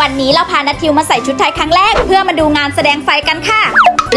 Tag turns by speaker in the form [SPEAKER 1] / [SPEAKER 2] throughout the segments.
[SPEAKER 1] วันนี้เราพานัททิวมาใส่ชุดไทยครั้งแรก เพื่อมาดูงานแสดงไฟกันค่ะ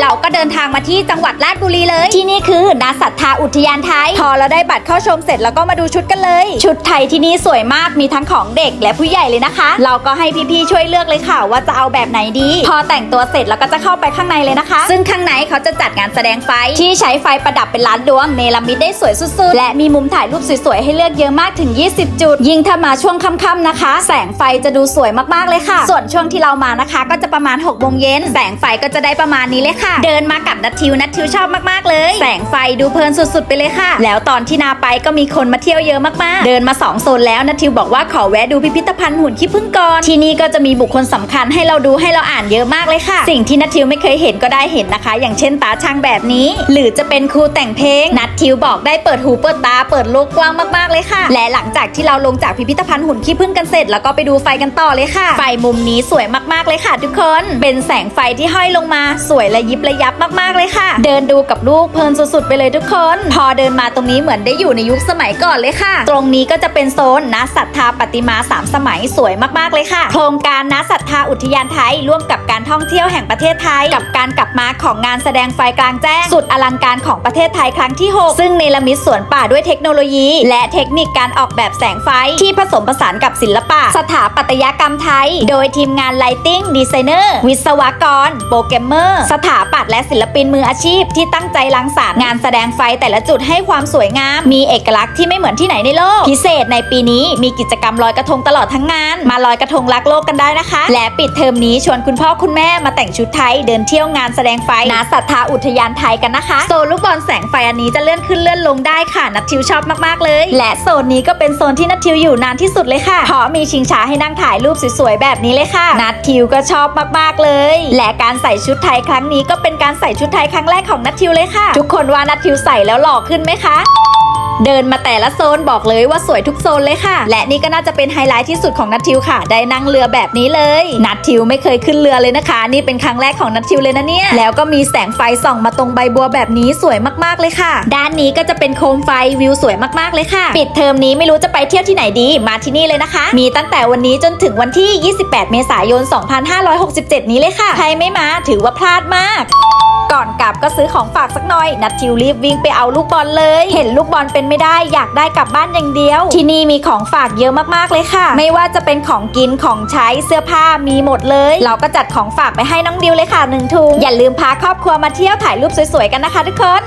[SPEAKER 1] เราก็เดินทางมาที่จังหวัดราชบุรีเลย ที่นี่คือนาสัทธาอุทยานไทย พอเราได้บัตรเข้าชมเสร็จแล้วก็มาดูชุดกันเลย ชุดไทยที่นี่สวยมากมีทั้งของเด็กและผู้ใหญ่เลยนะคะ เราก็ให้พี่ๆช่วยเลือกเลยค่ะ ว่าจะเอาแบบไหนดี พอแต่งตัวเสร็จแล้วก็จะเข้าไปข้างในเลยนะคะ ซึ่งข้างในเขาจะจัดงานแสดงไฟที่ใช้ไฟประดับเป็นล้านดวงเนรมิตได้สวยสุดๆและมีมุมถ่ายรูปสวยๆให้เลือกเยอะมากถึง 20 จุด ยิ่งถ้ามาช่วงค่ำๆนะคะ แสงไฟจะดูสวยมากๆเลยค่ะ ส่วนช่วงที่เรามานะคะ ก็จะประมาณ6โมงเย็นแสงไฟก็จะได้ประมาณนี้เลยค่ะเดินมากับนัททิวนัททิวชอบมากๆเลย แสงไฟดูเพลินสุดๆ ไปเลยค่ะ แล้วตอนที่นาไปก็มีคนมาเที่ยวเยอะมากๆ เดินมาสองโซนแล้วนัททิวบอกว่าขอแวะดูพิพิธภัณฑ์หุ่นขี้ผึ้งก่อนที่นี่ก็จะมีบุคคลสำคัญให้เราดูให้เราอ่านเยอะมากเลยค่ะ สิ่งที่นัททิวไม่เคยเห็นก็ได้เห็นนะคะ อย่างเช่นตาช่างแบบนี้ หรือจะเป็นครูแต่งเพลงนัททิวบอกได้เปิดหูเปิดตาเปิดโลกกว้างมากๆเลยค่ะ และหลังจากที่เราลงจากพิพิธภัณฑ์หุ่นขี้ผึ้งกันเสร็จแล้วก็ไปดูไฟกันต่อเลยค่ะ ไฟมุมนี้สวยมากๆเลยค่ะ ทุกคน เป็นแสงไฟที่ห้อยลงมาสวยและยิบระยับมากๆเลยค่ะ เดินดูกับลูกเพลินสุดๆไปเลยทุกคน พอเดินมาตรงนี้เหมือนได้อยู่ในยุคสมัยก่อนเลยค่ะ ตรงนี้ก็จะเป็นโซนนะศรัทธาปฏิมาสามสมัยสวยมากๆเลยค่ะ โครงการนะศรัทธาอุทยานไทยร่วมกับการท่องเที่ยวแห่งประเทศไทย กับการกลับมาของงานแสดงไฟกลางแจ้ง สุดอลังการของประเทศไทยครั้งที่ 6 ซึ่งเนรมิตสวนป่าด้วยเทคโนโลยี และเทคนิคการออกแบบแสงไฟที่ผสมผสานกับศิลปะ สถาปัตยกรรมไทย โดยทีมงาน Lighting Designer วิศวกร โปรแกรมเมอร์ สถาปัตย์และศิลปินมืออาชีพ ที่ตั้งใจรังสรรค์งานแสดงไฟแต่ละจุดให้ความสวยงาม มีเอกลักษณ์ที่ไม่เหมือนที่ไหนในโลก พิเศษในปีนี้มีกิจกรรมลอยกระทงตลอดทั้งงาน มาลอยกระทงรักโลกกันได้นะคะ และปิดเทอมนี้ชวนคุณพ่อคุณแม่มาแต่งชุดไทยเดินเที่ยวงานแสดงไฟนาศรัทธาอุทยานไทยกันนะคะ โซนลูกบอลแสงไฟอันนี้จะเลื่อนขึ้นเลื่อนลงได้ค่ะนัททิวชอบมากๆเลย และโซนนี้ก็เป็นโซนที่นัททิวอยู่นานที่สุดเลยค่ะเพราะมีชิงช้าให้นั่งถ่ายรูปสวยๆแบบนี้เลยค่ะ นัททิวก็ชอบมากๆเลย และการใส่ชุดไทยครั้งนี้ก็เป็นการใส่ชุดไทยครั้งแรกของนัททิวเลยค่ะ ทุกคนว่านัททิวใส่แล้วหล่อขึ้นไหมคะ เดินมาแต่ละโซนบอกเลยว่าสวยทุกโซนเลยค่ะ และนี่ก็น่าจะเป็นไฮไลท์ที่สุดของนัททิวค่ะ ได้นั่งเรือแบบนี้เลย นัททิวไม่เคยขึ้นเรือเลยนะคะ นี่เป็นครั้งแรกของนัททิวเลยนะเนี่ย แล้วก็มีแสงไฟส่องมาตรงใบบัวแบบนี้สวยมากๆเลยค่ะ ด้านนี้ก็จะเป็นโคมไฟวิวสวยมากๆเลยค่ะ ปิดเทอมนี้ไม่รู้จะไปเที่ยวที่ไหนดีมาที่นี่เลยนะคะ มีตั้งแต่วันนี้จนถึงวันที่ 28 เมษายน 2567 นี้เลยค่ะ ใครไม่มาถือว่าพลาดมากก่อนกลับก็ซื้อของฝากสักหน่อย นัดทิวรีบวิ่งไปเอาลูกบอลเลย เห็นลูกบอลเป็นไม่ได้อยากได้กลับบ้านอย่างเดียว ที่นี่มีของฝากเยอะมากๆเลยค่ะ ไม่ว่าจะเป็นของกินของใช้เสื้อผ้ามีหมดเลย เราก็จัดของฝากไปให้น้องดิวเลยค่ะหนึ่งถุงอย่าลืมพาครอบครัวมาเที่ยวถ่ายรูปสวยๆกันนะคะทุกคน